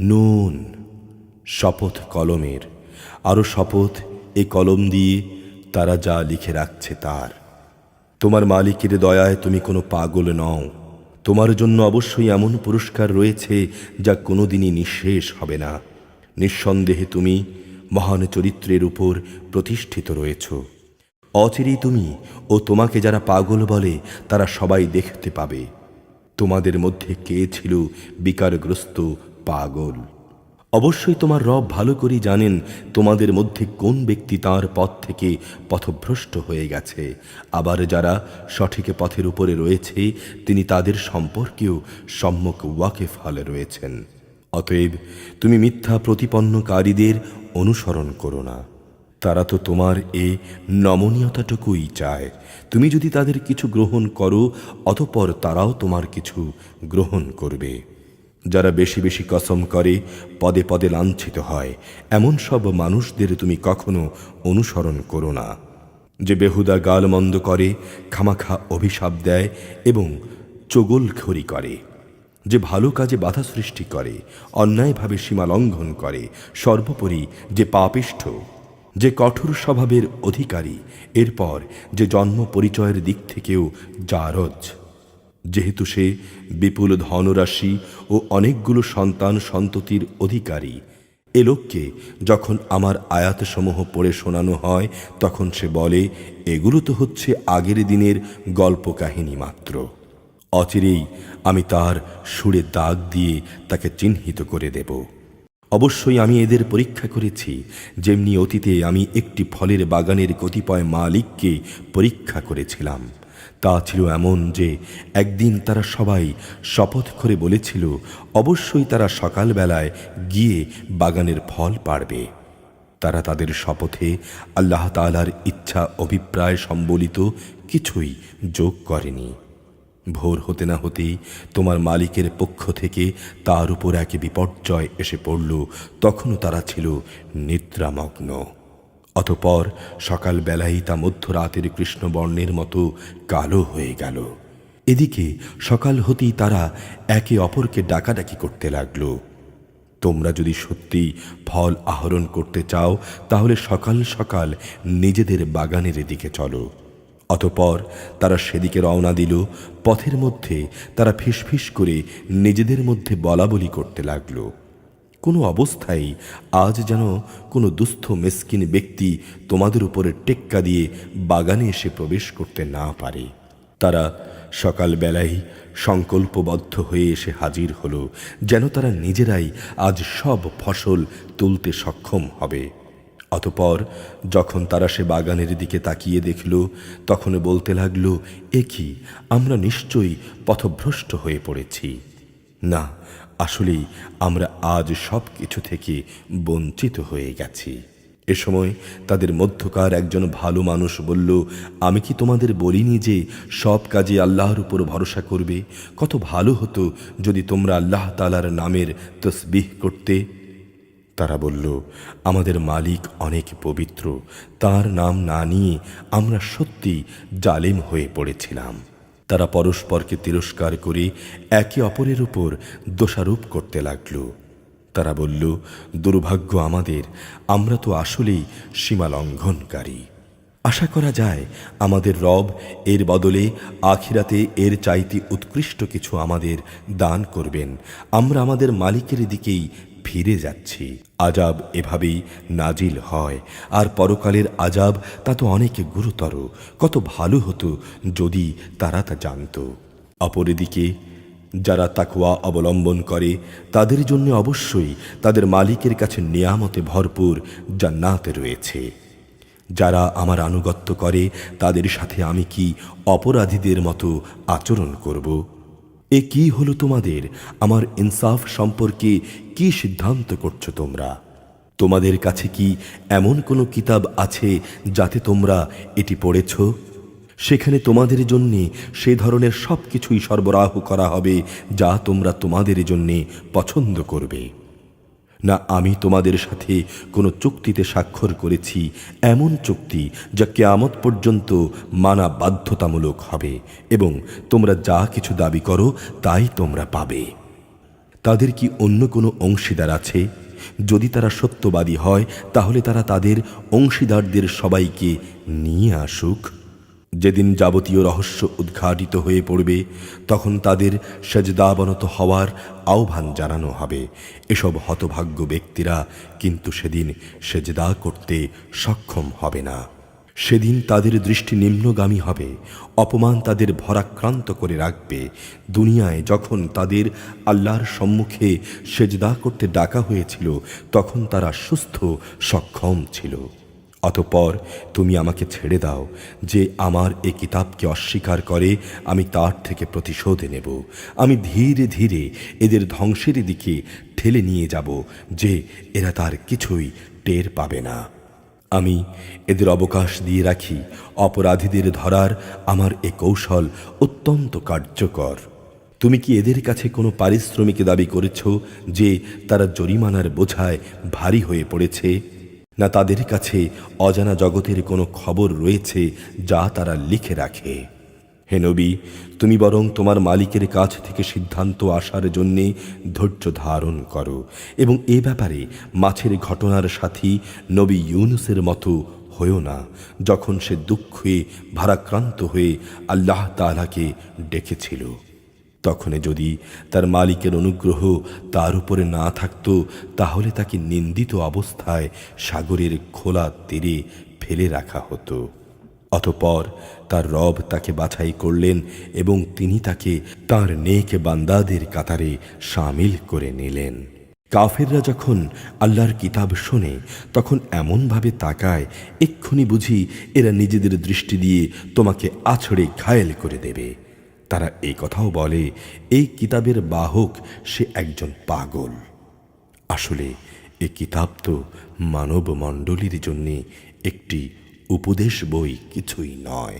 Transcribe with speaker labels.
Speaker 1: নুন, শপথ কলমের। আরও শপথ এ কলম দিয়ে তারা যা লিখে রাখছে তার। তোমার মালিকের দয়ায় তুমি কোনো পাগল নও। তোমার জন্য অবশ্যই এমন পুরস্কার রয়েছে যা কোনোদিনই নিঃশেষ হবে না। নিঃসন্দেহে তুমি মহান চরিত্রের উপর প্রতিষ্ঠিত রয়েছ। অচিরেই তুমি ও তোমাকে যারা পাগল বলে, তারা সবাই দেখতে পাবে। তোমাদের মধ্যে কে ছিল বিকারগ্রস্ত পাগল। অবশ্যই তোমার রব ভালো করেই জানেন তোমাদের মধ্যে কোন ব্যক্তি তার পথ থেকে পথভ্রষ্ট হয়ে গেছে। আবার যারা সঠিক পথের উপরে রয়েছে, তিনি তাদের সম্পর্কেও সম্মুখ ওয়াকেফ হলে রয়েছেন। অতএব তুমি মিথ্যা প্রতিপন্নকারীদের অনুসরণ করো না। তারা তো তোমার এ নমনীয়তাটুকুই চায়। তুমি যদি তাদের কিছু গ্রহণ করো, অতপর তারাও তোমার কিছু গ্রহণ করবে। যারা বেশি বেশি কসম করে, পদে পদে লাঞ্ছিত হয়। এমন সব মানুষদের তুমি কখনো অনুসরণ করো না। যে বেহুদা গালমন্দ করে, খামাখা অভিশাপ দেয় এবং চগলখড়ি করে। যে ভালো কাজে বাধা সৃষ্টি করে, অন্যায়ভাবে সীমা লঙ্ঘন করে, সর্বোপরি যে পাপিষ্ঠ, যে কঠোর স্বভাবের অধিকারী, এরপর যে জন্ম পরিচয়ের দিক থেকেও জারজ। যেহেতু সে বিপুল ধনরাশি ও অনেকগুলো সন্তান সন্ততির অধিকারী। এ লোককে যখন আমার আয়াতসমূহ পড়ে শোনানো হয়, তখন সে বলে, এগুলো তো হচ্ছে আগের দিনের গল্প কাহিনী মাত্র। অচিরেই আমি তার সুরে দাগ দিয়ে তাকে চিহ্নিত করে দেব। অবশ্যই আমি এদের পরীক্ষা করেছি। যেমনি অতীতে আমি একটি ফলের বাগানের কতিপয় মালিককে পরীক্ষা করেছিলাম। তা ছিল এমন যে একদিন তারা সবাই শপথ করে বলেছিল, অবশ্যই তারা সকালবেলায় গিয়ে বাগানের ফল পাড়বে। তারা তাদের শপথে আল্লাহ তালার ইচ্ছা অভিপ্রায় সম্বলিত কিছুই যোগ করেনি। ভোর হতে না হতেই তোমার মালিকের পক্ষ থেকে তার উপর এক বিপর্যয় এসে পড়ল। তখনও তারা ছিল নিদ্রামগ্ন। অতপর সকালবেলাই তা মধ্যরাতের কৃষ্ণবর্ণের মতো কালো হয়ে গেল। এদিকে সকাল হতেই তারা একে অপরকে ডাকাডাকি করতে লাগল। তোমরা যদি সত্যি ফল আহরণ করতে চাও, তাহলে সকাল সকাল নিজেদের বাগানের এদিকে চলো। অতপর তারা সেদিকে রওনা দিল। পথের মধ্যে তারা ফিসফিস করে নিজেদের মধ্যে বলাবলি করতে লাগল। কোনো অবস্থায় আজ যেন কোনো দুস্থ মেসকিন ব্যক্তি তোমাদের উপরে টেক্কা দিয়ে বাগানে এসে প্রবেশ করতে না পারে। তারা সকালবেলায় সংকল্পবদ্ধ হয়ে এসে হাজির হলো, যেন তারা নিজেরাই আজ সব ফসল তুলতে সক্ষম হবে। অতপর যখন তারা সে বাগানের দিকে তাকিয়ে দেখল, তখন বলতে লাগল, এ কি, আমরা নিশ্চয়ই পথভ্রষ্ট হয়ে পড়েছি। না আসলেই আমরা আজ সব কিছু থেকে বঞ্চিত হয়ে গেছি। এ সময় তাদের মধ্যকার একজন ভালো মানুষ বলল, আমি কি তোমাদের বলিনি যে সব কাজে আল্লাহর উপর ভরসা করবে? কত ভালো হতো যদি তোমরা আল্লাহ তালার নামের তসবিহ করতে। তারা বলল, আমাদের মালিক অনেক পবিত্র। তার নাম না নিয়ে আমরা সত্যি জালেম হয়ে পড়েছিলাম। তারা পরস্পরকে তিরস্কার করে, একে অপরের উপর দোষারোপ করতে লাগল। তারা বলল, দুর্ভাগ্য আমাদের, আমরা তো আসলেই সীমা লঙ্ঘনকারী আশা করা যায়, আমাদের রব এর বদলে আখিরাতে এর চাইতে উৎকৃষ্ট কিছু আমাদের দান করবেন। আমরা আমাদের মালিকের দিকেই ফিরে যাচ্ছি। আজাব এভাবেই নাজিল হয়। আর পরকালের আজাব তা তো অনেক গুরুতর। কত ভালো হতো যদি তারা তা জানত। অপরদিকে, যারা তাকুয়া অবলম্বন করে, তাদের জন্য অবশ্যই তাদের মালিকের কাছে নিয়ামতে ভরপুর জান্নাতে রয়েছে। যারা আমার আনুগত্য করে, তাদের সাথে আমি কি অপরাধীদের মতো আচরণ করব? এ কি হলো তোমাদের? আমার ইনসাফ সম্পর্কে কি সিদ্ধান্ত করছ তোমরা? তোমাদের কাছে কি এমন কোনো কিতাব আছে যাতে তোমরা এটি পড়েছ? সেখানে তোমাদের জন্যে সে ধরনের সব কিছুই সরবরাহ করা হবে যা তোমরা তোমাদের জন্যে পছন্দ করবে। না আমি তোমাদের সাথে কোনো চুক্তিতে স্বাক্ষর করেছি, এমন চুক্তি যা কেয়ামত পর্যন্ত মানা বাধ্যতামূলক হবে এবং তোমরা যা কিছু দাবি করো তাই তোমরা পাবে। তাদের কি অন্য কোনো অংশীদার আছে? যদি তারা সত্যবাদী হয়, তাহলে তারা তাদের অংশীদারদের সবাইকে নিয়ে আসুক। যেদিন যাবতীয় রহস্য উদ্ঘাটিত হয়ে পড়বে, তখন তাদের সেজদাবনত হওয়ার আহ্বান জানানো হবে। এসব হতভাগ্য ব্যক্তিরা কিন্তু সেদিন সেজদা করতে সক্ষম হবে না। সেদিন তাদের দৃষ্টি নিম্নগামী হবে, অপমান তাদের ভরাক্রান্ত করে রাখবে। দুনিয়ায় যখন তাদের আল্লাহর সম্মুখে সেজদা করতে ডাকা হয়েছিল, তখন তারা সুস্থ, সক্ষম ছিল। অতপর তুমি আমাকে ছেড়ে দাও। যে আমার এ কিতাবকে অস্বীকার করে, আমি তার থেকে প্রতিশোধ নেব। আমি ধীরে ধীরে এদের ধ্বংসের দিকে ঠেলে নিয়ে যাব, যে এরা তার কিছুই টের পাবে না। আমি এদের অবকাশ দিয়ে রাখি। অপরাধীদের ধরার আমার এ কৌশল অত্যন্ত কার্যকর। তুমি কি এদের কাছে কোনো পারিশ্রমিক দাবি করেছ, যে তারা জরিমানার বোঝায় ভারী হয়ে পড়েছে? না তাদের কাছে অজানা জগতের কোনো খবর রয়েছে যা তারা লিখে রাখে। হে নবী, তুমি বরং তোমার মালিকের কাছ থেকে সিদ্ধান্ত আসার জন্যে ধৈর্য ধারণ করো এবং এ ব্যাপারে মাছের ঘটনার সাথী নবী ইউনুসের মতো হয়েও না যখন সে দুঃখে ভারাক্রান্ত হয়ে আল্লাহ তাআলাকে ডেকেছিল। তখন যদি তার মালিকের অনুগ্রহ তার উপরে না থাকত, তাহলে তাকে নিন্দিত অবস্থায় সাগরের খোলা তীরে ফেলে রাখা হতো। অতপর তার রব তাকে বাছাই করলেন এবং তিনি তাকে তার নেক বান্দাদের কাতারে সামিল করে নিলেন। কাফেররা যখন আল্লাহর কিতাব শোনে, তখন এমনভাবে তাকায়, এক্ষুনি বুঝি এরা নিজেদের দৃষ্টি দিয়ে তোমাকে আছড়ে ঘায়েল করে দেবে। তারা এই কথাও বলে, এই কিতাবের বাহক সে একজন পাগল। আসলে এ কিতাব তো মানব মণ্ডলীর জন্যে একটি উপদেশ বই কিছুই নয়।